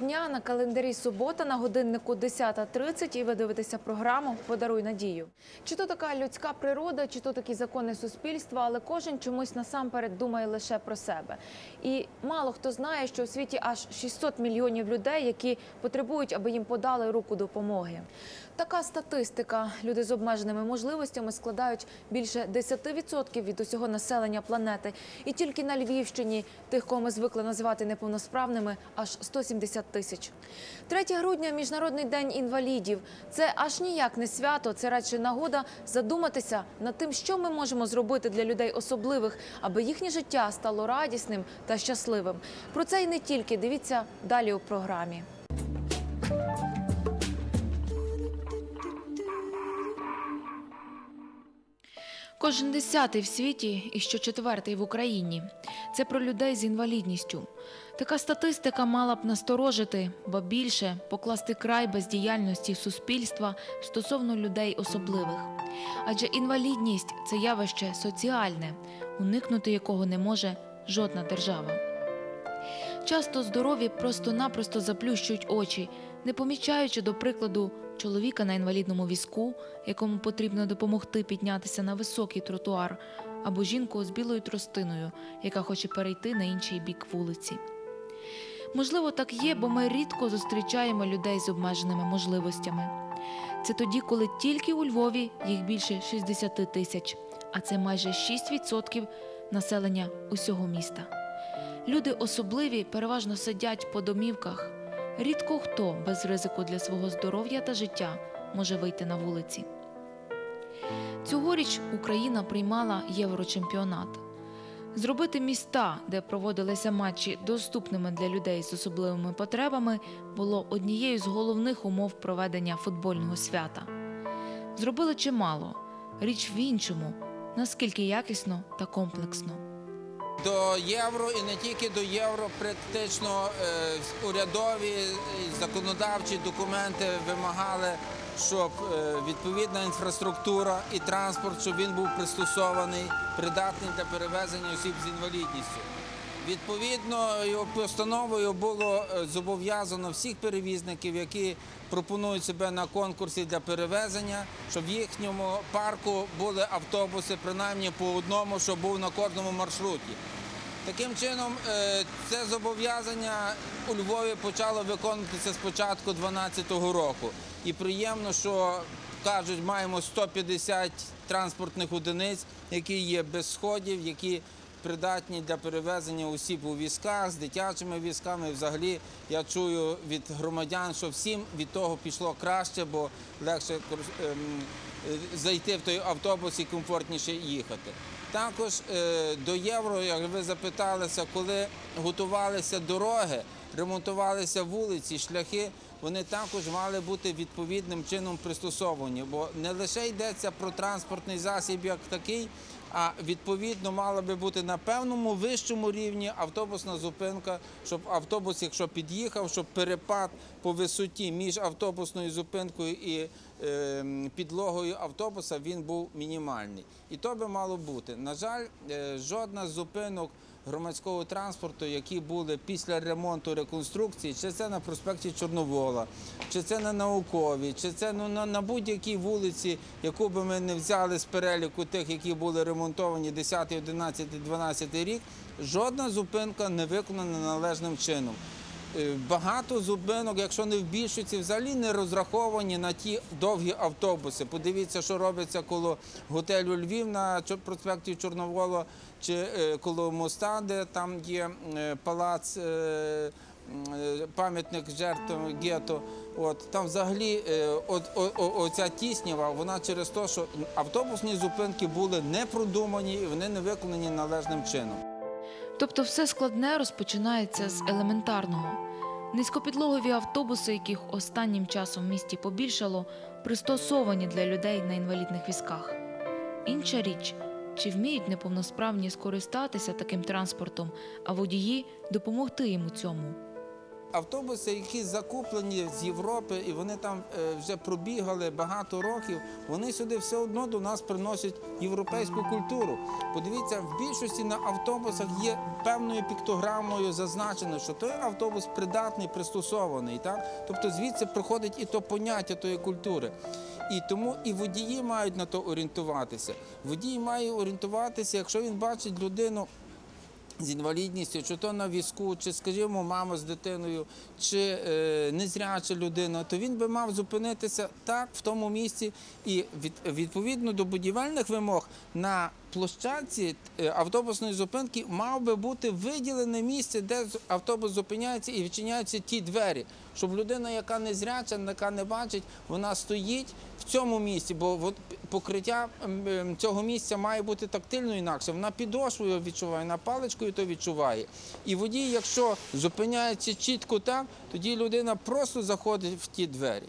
Дня на календарі субота на годиннику 10.30 і ви дивитеся програму Подаруй надію. Чи то така людська природа, чи то такі закони суспільства, але кожен чомусь насамперед думає лише про себе. І мало хто знає, що у світі аж 600 мільйонів людей, які потребують, аби їм подали руку допомоги. Така статистика. Люди з обмеженими можливостями складають більше 10% від усього населення планети. І тільки на Львівщині тих, кого ми звикли називати неповносправними, аж 170 тисяч. 3 грудня міжнародний день інвалідів. Це аж ніяк не свято, це радше нагода задуматися над тим, що ми можемо зробити для людей особливих, аби їхнє життя стало радісним та щасливим. Про це і не тільки дивіться далі у програмі. Кожен десятий в світі і щочетвертий в Україні. Це про людей з інвалідністю. Така статистика мала б насторожити, ба більше покласти край бездіяльності суспільства стосовно людей особливих. Адже інвалідність це явище соціальне, уникнути якого не може жодна держава. Часто здорові просто-напросто заплющують очі, не помічаючи, до прикладу, чоловіка на інвалідному візку, якому потрібно допомогти піднятися на високий тротуар, або жінку з білою тростиною, яка хоче перейти на інший бік вулиці. Можливо, так є, бо ми рідко зустрічаємо людей з обмеженими можливостями. Це тоді, коли тільки у Львові їх більше 60 тисяч, а це майже 6% населення усього міста. Люди особливі переважно сидять по домівках. Рідко хто без ризику для свого здоров'я та життя може вийти на вулиці. Цьогоріч Україна приймала єврочемпіонат. Зробити міста, де проводилися матчі, доступними для людей з особливими потребами, було однією з головних умов проведення футбольного свята. Зробили чимало. Річ в іншому, наскільки якісно та комплексно. До євро і не тільки до євро, практично е, урядові законодавчі документи вимагали, щоб е, відповідна інфраструктура і транспорт, щоб він був пристосований, придатний для перевезення осіб з інвалідністю. Відповідно, постановою було е, зобов'язано всіх перевізників, які пропонують себе на конкурсі для перевезення, щоб в їхньому парку були автобуси, принаймні по одному, що був на кожному маршруті. Таким чином, е, це зобов'язання у Львові почало виконуватися з початку 2012 року. І приємно, що кажуть, маємо 150 транспортних одиниць, які є без сходів, які придатні для перевезення осіб у візках з дитячими візками. Взагалі я чую від громадян, що всім від того пішло краще, бо легше ем, зайти в той автобус і комфортніше їхати. Також е, до євро, як ви запиталися, коли готувалися дороги, ремонтувалися вулиці, шляхи, вони також мали бути відповідним чином пристосовані, бо не лише йдеться про транспортний засіб як такий, а відповідно мала би бути на певному вищому рівні автобусна зупинка, щоб автобус, якщо під'їхав, щоб перепад по висоті між автобусною зупинкою і е, підлогою автобуса він був мінімальний. І то би мало бути. На жаль, е, жодна з зупинок громадського транспорту, які були після ремонту реконструкції, чи це на проспекті Чорновола, чи це на науковій, чи це ну, на, на будь-якій вулиці, яку би ми не взяли з переліку тих, які були ремонтовані 10, 11, 12 рік, жодна зупинка не виконана належним чином. Е, Багато зупинок, якщо не в більшості, взагалі не розраховані на ті довгі автобуси. Подивіться, що робиться коло готелю Львів на проспекті Чорновола чи е, коло моста, де там є е, палац. е, Пам'ятник жертв гетто. От там взагалі от, о, о, оця тіснява, вона через те, що автобусні зупинки були не продумані і вони не виконані належним чином. Тобто все складне розпочинається з елементарного. Низькопідлогові автобуси, яких останнім часом в місті побільшало, пристосовані для людей на інвалідних візках. Інша річ, чи вміють неповносправні скористатися таким транспортом, а водії допомогти їм у цьому. Автобуси, які закуплені з Європи, і вони там е, вже пробігали багато років, вони сюди все одно до нас приносять європейську культуру. Подивіться, в більшості на автобусах є певною піктограмою зазначено, що той автобус придатний, пристосований. Так? Тобто звідси проходить і то поняття тої культури. І тому і водії мають на то орієнтуватися. Водій має орієнтуватися, якщо він бачить людину з інвалідністю, чи то на візку, чи, скажімо, мама з дитиною, чи е, незряча людина, то він би мав зупинитися так в тому місці і від, відповідно до будівельних вимог на площадці е, автобусної зупинки мав би бути виділене місце, де автобус зупиняється і відчиняються ті двері, щоб людина, яка незряча, яка не бачить, вона стоїть в цьому місці, бо покриття ем, ем, цього місця має бути тактильно інакше. Вона підошвою відчуває, на паличкою то відчуває. І водій, якщо зупиняється чітко так, тоді людина просто заходить в ті двері.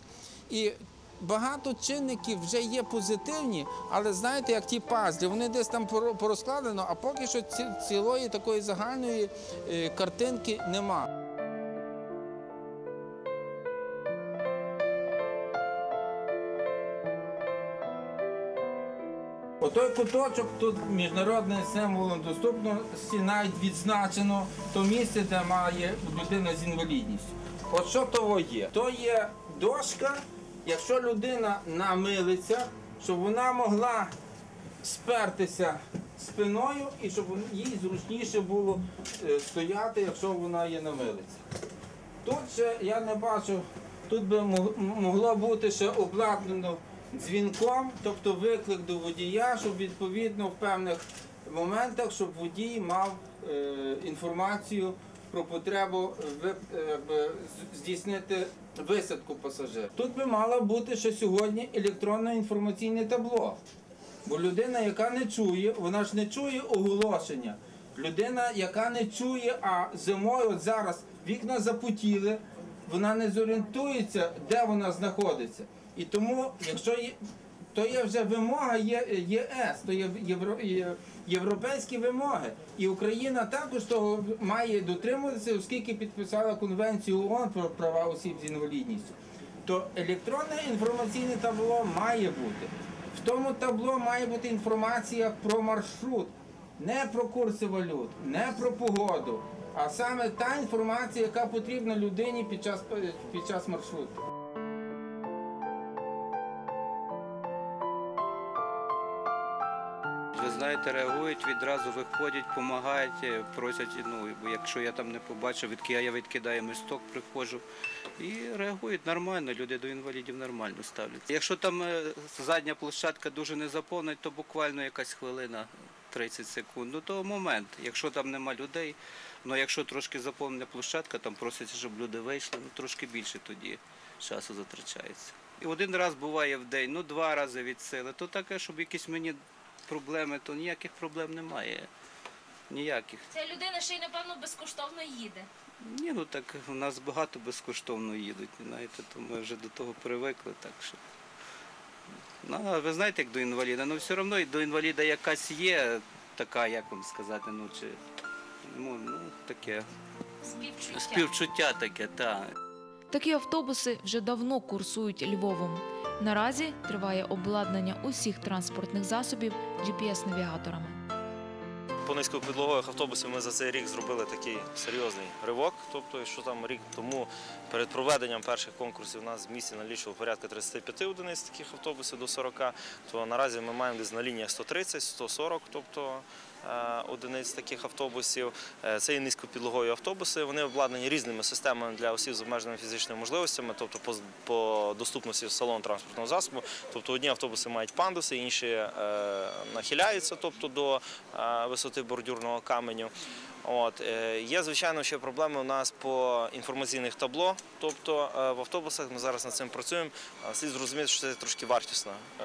І Багато чинників вже є позитивні, але знаєте, як ті пазлі, вони десь там поро- порозкладено, а поки що цілої такої загальної е, картинки нема. Отой куточок тут міжнародним символом доступності навіть відзначено то місце, де має людина з інвалідністю. От що того є? То є дошка, якщо людина намилиться, щоб вона могла спертися спиною і щоб їй зручніше було е, стояти, якщо вона є намилиться. Тут ще я не бачу, тут би могло бути ще обладнано дзвінком, тобто виклик до водія, щоб відповідно в певних моментах, щоб водій мав е, інформацію про потребу е, з- здійснити висадку пасажира. Тут би мало бути ще сьогодні електронне інформаційне табло. Бо людина, яка не чує, вона ж не чує оголошення. Людина, яка не чує, а зимою от зараз вікна запотіли, вона не зорієнтується, де вона знаходиться. І тому, якщо то є вже вимога ЄС, то є євро, є європейські вимоги. І Україна також того має дотримуватися, оскільки підписала конвенцію ООН про права осіб з інвалідністю. То електронне інформаційне табло має бути. В тому табло має бути інформація про маршрут, не про курси валют, не про погоду, а саме та інформація, яка потрібна людині під час, під час маршруту. Знаєте, реагують, відразу виходять, допомагають, просять, ну, якщо я там не побачив, я відкидаю місток, приходжу. І реагують нормально, люди до інвалідів нормально ставляться. Якщо там е, задня площадка дуже не заповнена, то буквально якась хвилина, 30 секунд. Ну то момент. Якщо там нема людей, ну якщо трошки заповнена площадка, там просять, щоб люди вийшли, ну трошки більше тоді часу затрачається. І один раз буває в день, ну два рази від сили. То таке, щоб якісь мені проблеми, то ніяких проблем немає. Ніяких. Ця людина ще й напевно безкоштовно їде. Ні, ну так у нас багато безкоштовно їдуть, знаєте, то ми вже до того привикли, так що. Ну, а ви знаєте, як до інваліда, ну все одно і до інваліда якась є така, як вам сказати, ну чи ну, ну таке Співчуття. співчуття таке, так. Такі автобуси вже давно курсують Львовом. Наразі триває обладнання усіх транспортних засобів GPS-навігаторами. По низькопідлогових автобусів ми за цей рік зробили такий серйозний ривок. Тобто, що там рік тому перед проведенням перших конкурсів у нас в місті налічувало порядка 35 одиниць таких автобусів до 40, то наразі ми маємо десь на лініях 130-140, тобто одиниць таких автобусів. Е, Це є низькопідлогові автобуси. Вони обладнані різними системами для осіб з обмеженими фізичними можливостями, тобто по, по доступності в салон транспортного засобу. Тобто одні автобуси мають пандуси, інші е, нахиляються тобто, до е, висоти бордюрного каменю. От, е, є, звичайно, ще проблеми у нас по інформаційних табло. Тобто е, в автобусах ми зараз над цим працюємо. Е, Слід зрозуміти, що це трошки вартісна е,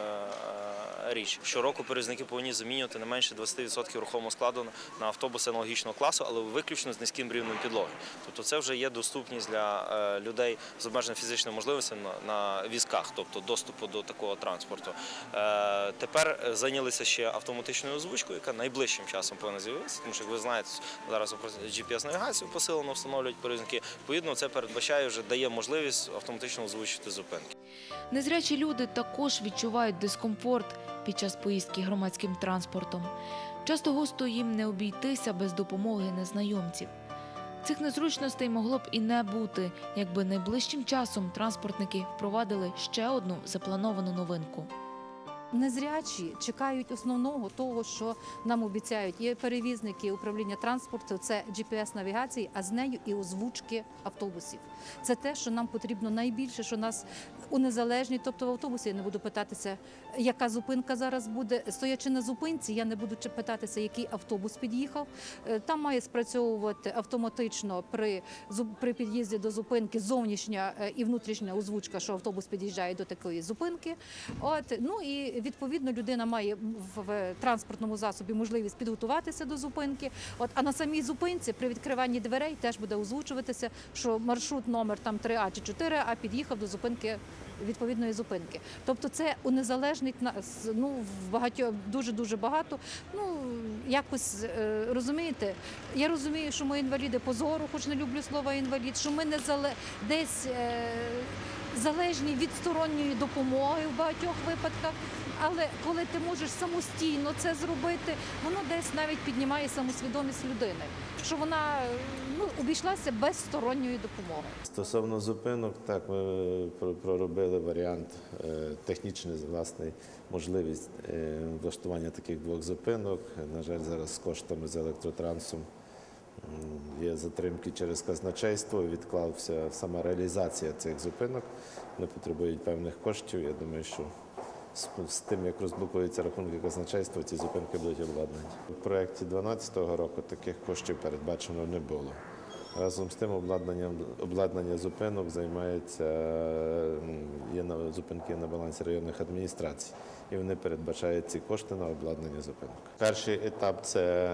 річ. Щороку перевізники повинні замінювати не менше 20% рухомого складу на автобуси аналогічного класу, але виключно з низьким рівнем підлоги. Тобто це вже є доступність для е, людей з обмеженими фізичними можливостями на, візках, тобто доступу до такого транспорту. Е, тепер е, зайнялися ще автоматичною озвучкою, яка найближчим часом повинна з'явитися, тому що як ви знаєте, зараз GPS-навігацію посилено встановлюють перевізники. Відповідно, це передбачає вже дає можливість автоматично озвучити зупинки. Незрячі люди також відчувають дискомфорт під час поїздки громадським транспортом. Часто густо їм не обійтися без допомоги незнайомців. Цих незручностей могло б і не бути, якби найближчим часом транспортники впровадили ще одну заплановану новинку. Незрячі чекають основного того, що нам обіцяють. Є перевізники управління транспорту, це GPS-навігації, а з нею і озвучки автобусів. Це те, що нам потрібно найбільше, що нас унезалежні. Тобто в автобусі я не буду питатися, яка зупинка зараз буде. Стоячи на зупинці, я не буду питатися, який автобус під'їхав. Е, Там має спрацьовувати автоматично при, при під'їзді до зупинки зовнішня е, і внутрішня озвучка, що автобус під'їжджає до такої зупинки. От ну і відповідно людина має в, транспортному засобі можливість підготуватися до зупинки. От а на самій зупинці при відкриванні дверей теж буде озвучуватися, що маршрут номер там 3А чи 4А під'їхав до зупинки. Відповідної зупинки, тобто це унезалежнить нас ну в багатьох дуже дуже багато. Ну якось е, розумієте, я розумію, що ми інваліди позору, хоч не люблю слово інвалід, що ми не зале десь е, залежні від сторонньої допомоги в багатьох випадках. Але коли ти можеш самостійно це зробити, воно десь навіть піднімає самосвідомість людини, що вона е, ну обійшлася без сторонньої допомоги. Стосовно зупинок, так ми проробили варіант е, технічний, власне, можливість е, влаштування таких двох зупинок. На жаль, зараз з коштами з електротрансом є затримки через казначейство. Відклався сама реалізація цих зупинок. Вони потребують певних коштів. Я думаю, що з тим, як розблокуються рахунки казначейства, ці зупинки будуть обладнані. У проєкті 2012 року таких коштів передбачено не було. Разом з тим обладнанням обладнання зупинок займається є на зупинки на балансі районних адміністрацій, і вони передбачають ці кошти на обладнання зупинок. Перший етап це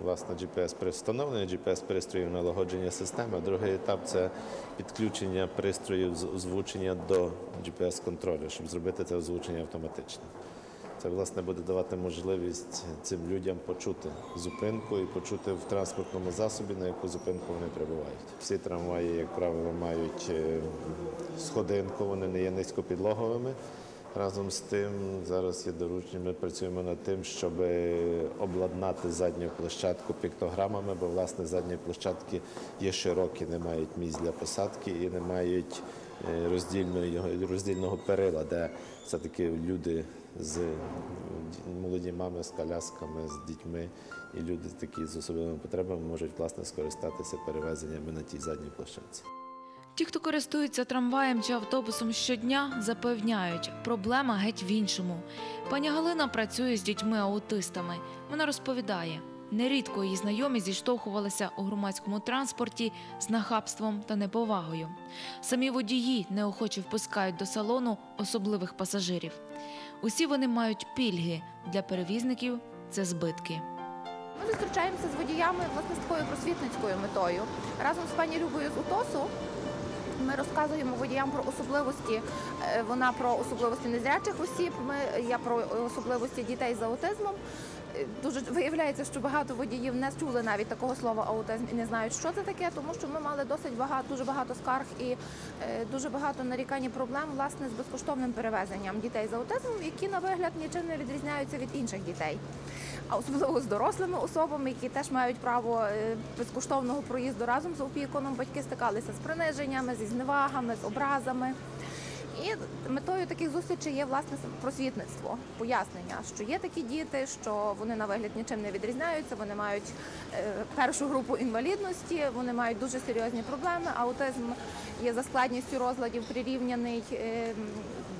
власне GPS встановлення GPS пристроїв налагодження системи. Другий етап це підключення пристроїв з озвучення до GPS контролю, щоб зробити це озвучення автоматично. Це власне буде давати можливість цим людям почути зупинку і почути в транспортному засобі, на яку зупинку вони прибувають. Всі трамваї, як правило, мають е, сходинку, вони не є низькопідлоговими. Разом з тим, зараз є доручення, ми працюємо над тим, щоб обладнати задню площадку піктограмами, бо власне задні площадки є широкі, не мають місць для посадки і не мають е, роздільної, роздільного перила, де все-таки люди з молоді мами з колясками, з дітьми і люди такі з особливими потребами можуть власне скористатися перевезеннями на тій задній площадці. Ті, хто користується трамваєм чи автобусом щодня, запевняють, проблема геть в іншому. Пані Галина працює з дітьми-аутистами. Вона розповідає, нерідко її знайомі зіштовхувалися у громадському транспорті з нахабством та неповагою. Самі водії неохоче впускають до салону особливих пасажирів. Усі вони мають пільги для перевізників це збитки. Ми зустрічаємося з водіями власне з такою просвітницькою метою. Разом з пані Любою з УТОСу ми розказуємо водіям про особливості. е, Вона про особливості незрячих осіб. Я про особливості дітей з аутизмом. Е, Дуже виявляється, що багато водіїв не чули навіть такого слова аутизм і не знають, що це таке, тому що ми мали досить багато, дуже багато скарг і е, дуже багато нарікань і проблем власне з безкоштовним перевезенням дітей з аутизмом, які на вигляд нічим не відрізняються від інших дітей а особливо з дорослими особами, які теж мають право е, безкоштовного проїзду разом з опікуном. Батьки стикалися з приниженнями, зі зневагами, з образами. І метою таких зустрічей є власне просвітництво, пояснення, що є такі діти, що вони на вигляд нічим не відрізняються, вони мають е, першу групу інвалідності, вони мають дуже серйозні проблеми. Аутизм є за складністю розладів прирівняний е,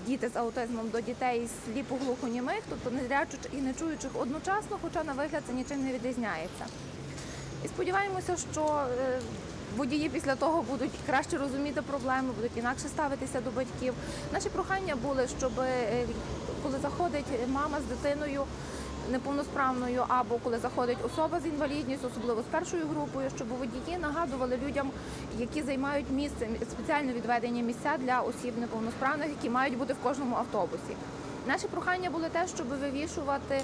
діти з аутизмом до дітей сліпо-глухонімих, тобто незрячих і не чуючих одночасно, хоча на вигляд це нічим не відрізняється. І сподіваємося, що е, водії після того будуть краще розуміти проблеми, будуть інакше ставитися до батьків. Наші прохання були, щоб е, коли заходить мама з дитиною неповносправною, або коли заходить особа з інвалідністю, особливо з першою групою, щоб водії нагадували людям, які займають місце спеціально відведені місця для осіб неповносправних, які мають бути в кожному автобусі. Наші прохання були те, щоб вивішувати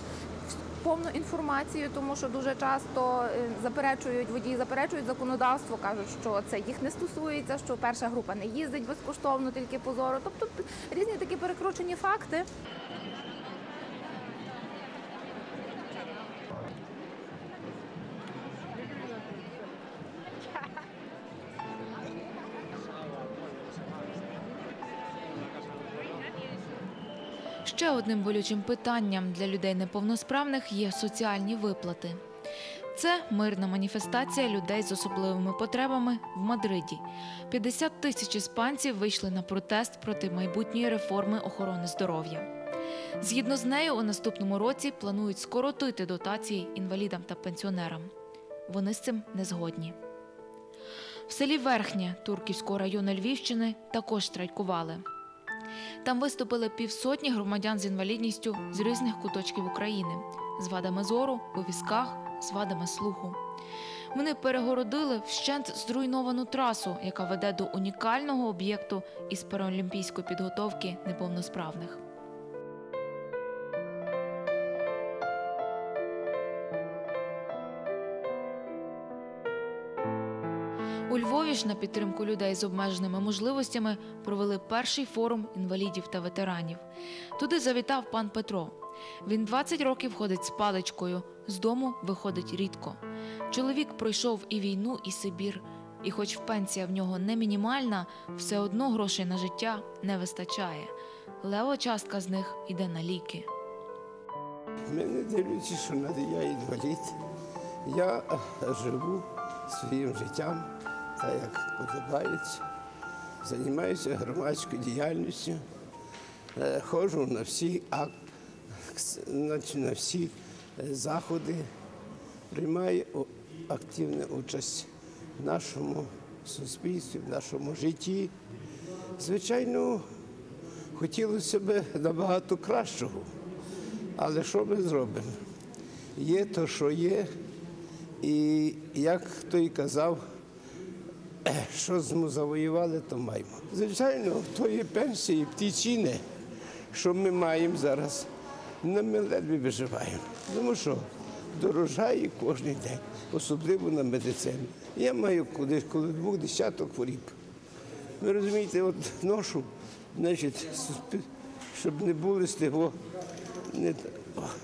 повну інформацію, тому що дуже часто е, заперечують водії, заперечують законодавство, кажуть, що це їх не стосується, що перша група не їздить безкоштовно, тільки позоро. Тобто різні такі перекручені факти. Ще одним болючим питанням для людей неповносправних є соціальні виплати. Це мирна маніфестація людей з особливими потребами в Мадриді. 50 тисяч іспанців вийшли на протест проти майбутньої реформи охорони здоров'я. Згідно з нею, у наступному році планують скоротити дотації інвалідам та пенсіонерам. Вони з цим не згодні. В селі Верхнє Турківського району Львівщини також страйкували. Там виступили півсотні громадян з інвалідністю з різних куточків України з вадами зору, у візках, з вадами слуху. Вони перегородили вщент зруйновану трасу, яка веде до унікального об'єкту із паралімпійської підготовки неповносправних. У на підтримку людей з обмеженими можливостями провели перший форум інвалідів та ветеранів. Туди завітав пан Петро. Він 20 років ходить з паличкою, з дому виходить рідко. Чоловік пройшов і війну, і Сибір. І хоч пенсія в нього не мінімальна, все одно грошей на життя не вистачає. Лева частка з них йде на ліки. Мене дивлячись, що я інвалід. Я живу своїм життям, так як подобається. Займаюся громадською діяльністю, е, ходжу на всі, на всі е, заходи, приймаю активну участь в нашому суспільстві, в нашому житті. Звичайно, хотілося б набагато кращого. Але що ми зробимо? Є то, що є, і як той казав, що ми завоювали, то маємо. Звичайно, тої пенсії, ті ціни, що ми маємо зараз, ну, ми ледве виживаємо. Тому що дорожає кожен день, особливо на медицині. Я маю кудись коло двох десяток хворіб. Ви розумієте, от ношу, значить, щоб не були з того не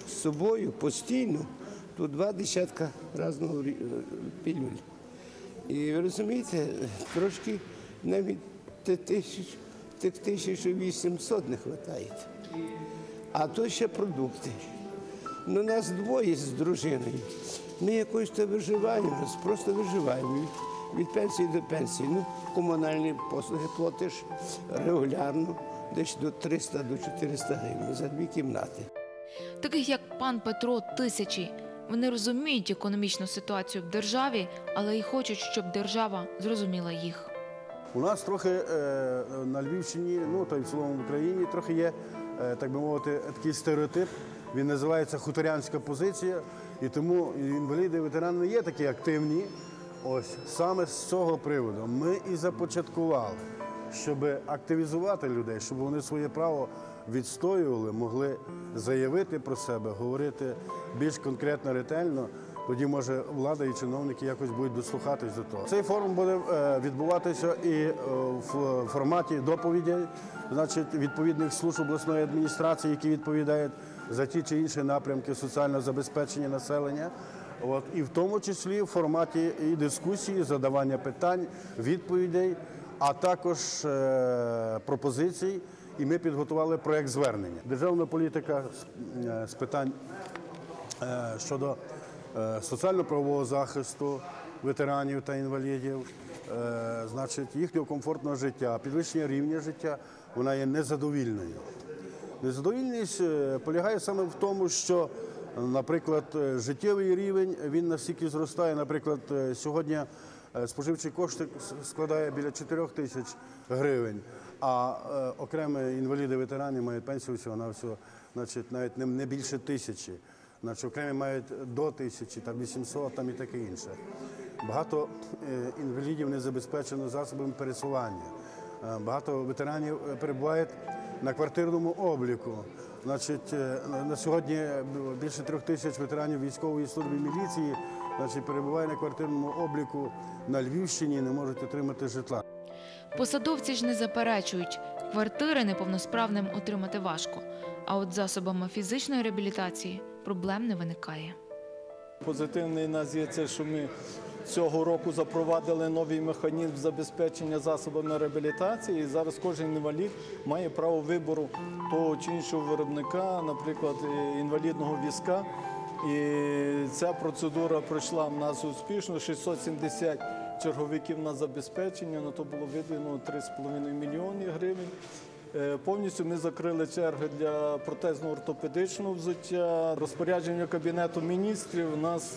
собою постійно, то два десятка е, пілюль. І ви розумієте, трошки навіть тисяч, тих 1800 не вистачає. А то ще продукти. Ну, нас двоє з дружиною. Ми якось то виживаємо, просто виживаємо від, пенсії до пенсії. Ну, комунальні послуги платиш регулярно, десь до 300 до 400 гривень за дві кімнати. Таких як пан Петро тисячі. Вони розуміють економічну ситуацію в державі, але й хочуть, щоб держава зрозуміла їх. У нас трохи е, на Львівщині, ну та й в цілому в Україні, трохи є, е, так би мовити, такий стереотип. Він називається хуторянська позиція. І тому інваліди ветерани є такі активні. Ось саме з цього приводу ми і започаткували, щоб активізувати людей, щоб вони своє право відстоювали, могли заявити про себе, говорити більш конкретно, ретельно. Тоді, може, влада і чиновники якось будуть дослухатись до того. Цей форум буде е, відбуватися і е, в форматі доповідей, значить, відповідних служб обласної адміністрації, які відповідають за ті чи інші напрямки соціального забезпечення населення. От, і в тому числі в форматі і дискусії, задавання питань, відповідей, а також е, пропозицій. І ми підготували проєкт звернення. Державна політика з, е, питань е, щодо е, соціально-правового захисту ветеранів та інвалідів, значить, їхнього комфортного життя, підвищення рівня життя, вона є незадовільною. Незадовільність полягає саме в тому, що, наприклад, життєвий рівень він настільки зростає. Наприклад, сьогодні Споживчий кошти складає біля 4 тисяч гривень, а е, окремі інваліди-ветерани мають пенсію всього на всього, значить, навіть не, не більше тисячі. Значить, окремі мають до тисячі, там 800, там і таке інше. Багато е, інвалідів не забезпечено засобами пересування. Е, Багато ветеранів е, перебувають на квартирному обліку. Значить, е, на- на сьогодні е, більше трьох тисяч ветеранів військової служби міліції значить, перебуває на квартирному обліку на Львівщині і не можуть отримати житла. Посадовці ж не заперечують, квартири неповносправним отримати важко, а от засобами фізичної реабілітації проблем не виникає. Позитивний нас є це, що ми цього року запровадили новий механізм забезпечення засобами реабілітації. І зараз кожен інвалід має право вибору того чи іншого виробника, наприклад, е, інвалідного візка. І ця процедура пройшла в нас успішно. 670 черговиків на забезпечення. На то було виділено 3,5 мільйони гривень. Е, Повністю ми закрили черги для протезно-ортопедичного взуття. Розпорядження Кабінету міністрів у нас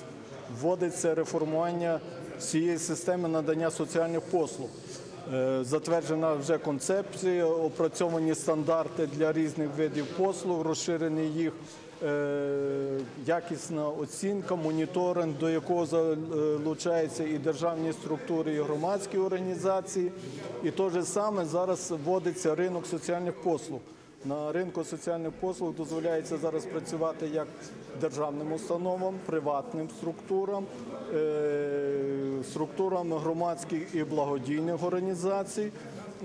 вводиться реформування всієї системи надання соціальних послуг. Е, Затверджена вже концепція, опрацьовані стандарти для різних видів послуг, розширений їх якісна оцінка, моніторинг, до якого залучаються і державні структури, і громадські організації. І те ж саме зараз вводиться ринок соціальних послуг. На ринку соціальних послуг дозволяється зараз працювати як державним установам, приватним структурам, е, структурам громадських і благодійних організацій.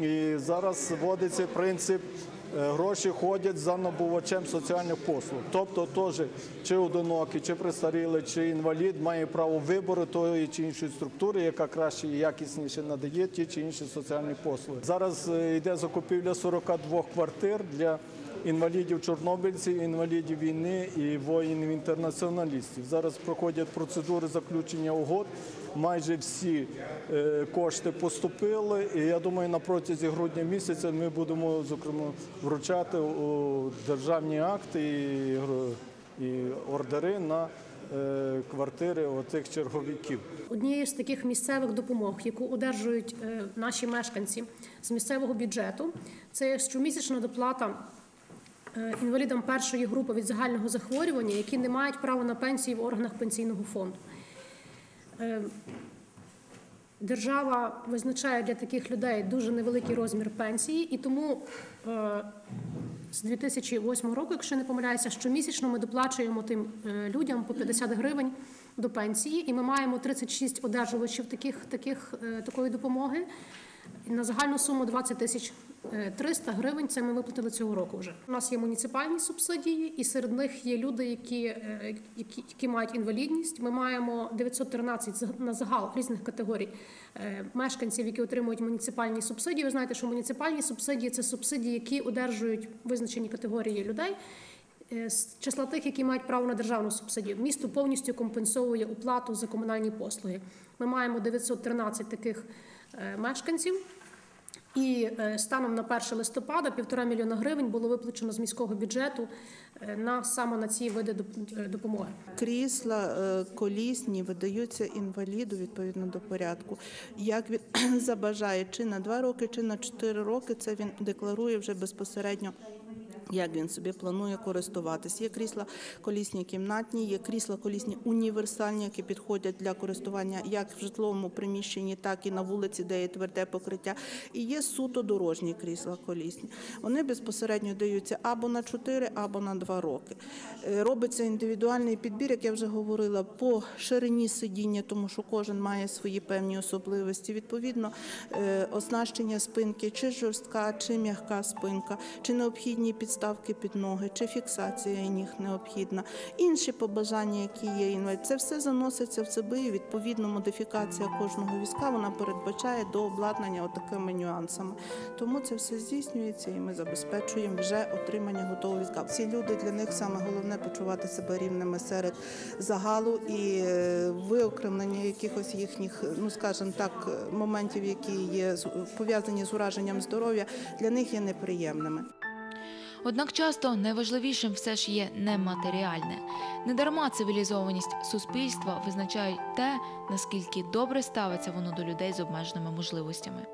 І зараз вводиться принцип е, гроші ходять за набувачем соціальних послуг. Тобто, теж чи одинокий, чи престарілий, чи інвалід має право вибору тої чи іншої структури, яка краще і якісніше надає ті чи інші соціальні послуги. Зараз е, йде закупівля 42 квартир для інвалідів чорнобильців, інвалідів війни і воїнів-інтернаціоналістів. Зараз проходять процедури заключення угод. Майже всі е, кошти поступили, і я думаю, на протязі грудня місяця ми будемо зокрема вручати державні акти і, ордери на е, квартири оцих черговиків. Однією з таких місцевих допомог, яку одержують е, наші мешканці з місцевого бюджету, це щомісячна доплата інвалідам першої групи від загального захворювання, які не мають права на пенсії в органах пенсійного фонду. Е, Держава визначає для таких людей дуже невеликий розмір пенсії, і тому е, з 2008 року, якщо не помиляюся, щомісячно ми доплачуємо тим е, людям по 50 гривень до пенсії, і ми маємо 36 одержувачів таких, таких, такої допомоги. На загальну суму 20 тисяч 300 гривень. Це ми виплатили цього року. Вже у нас є муніципальні субсидії, і серед них є люди, які, е, які, які мають інвалідність. Ми маємо 913 за- на загал різних категорій е, мешканців, які отримують муніципальні субсидії. Ви знаєте, що муніципальні субсидії це субсидії, які одержують визначені категорії людей. е, З числа тих, які мають право на державну субсидію, місто повністю компенсовує оплату за комунальні послуги. Ми маємо 913 таких е, мешканців. І е, станом на 1 листопада півтора мільйона гривень було виплачено з міського бюджету е, на саме на ці види е, допомоги. Крісла колісні видаються інваліду відповідно до порядку. Як він забажає, чи на два роки, чи на чотири роки, це він декларує вже безпосередньо. Як він собі планує користуватись? Є крісла колісні кімнатні, є крісла колісні універсальні, які підходять для користування як в житловому приміщенні, так і на вулиці, де є тверде покриття. І є суто дорожні крісла колісні. Вони безпосередньо даються або на 4, або на 2 роки. Е, Робиться індивідуальний підбір, як я вже говорила, по ширині сидіння, тому що кожен має свої певні особливості. Відповідно, е, оснащення спинки, чи жорстка, чи м'яка спинка, чи необхідні підставки під ноги, чи фіксація ніг необхідна, інші побажання, які є інвалід. Це все заноситься в ЦБ і відповідно модифікація кожного візка вона передбачає до обладнання отакими нюансами. Тому це все здійснюється і ми забезпечуємо вже отримання готового візка. Ці люди для них саме головне почувати себе рівними серед загалу і е, виокремлення якихось їхніх, ну скажімо так, моментів, які є пов'язані з ураженням здоров'я, для них є неприємними. Однак часто найважливішим все ж є нематеріальне. Недарма цивілізованість суспільства визначає те, наскільки добре ставиться воно до людей з обмеженими можливостями.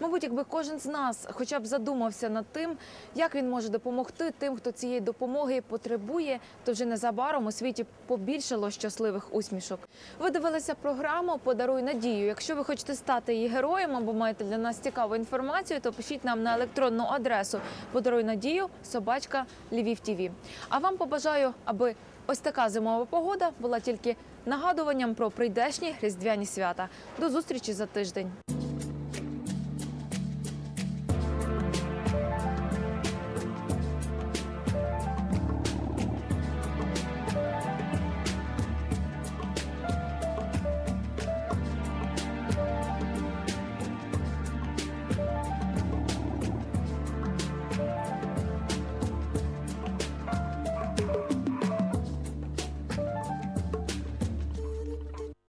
Мабуть, якби кожен з нас хоча б задумався над тим, як він може допомогти тим, хто цієї допомоги потребує, то вже незабаром у світі побільшало щасливих усмішок. Ви дивилися програму Подаруй надію. Якщо ви хочете стати її героєм або маєте для нас цікаву інформацію, то пишіть нам на електронну адресу Подаруй надію собачка Львів. А вам побажаю, аби ось така зимова погода була тільки нагадуванням про прийдешні різдвяні свята. До зустрічі за тиждень.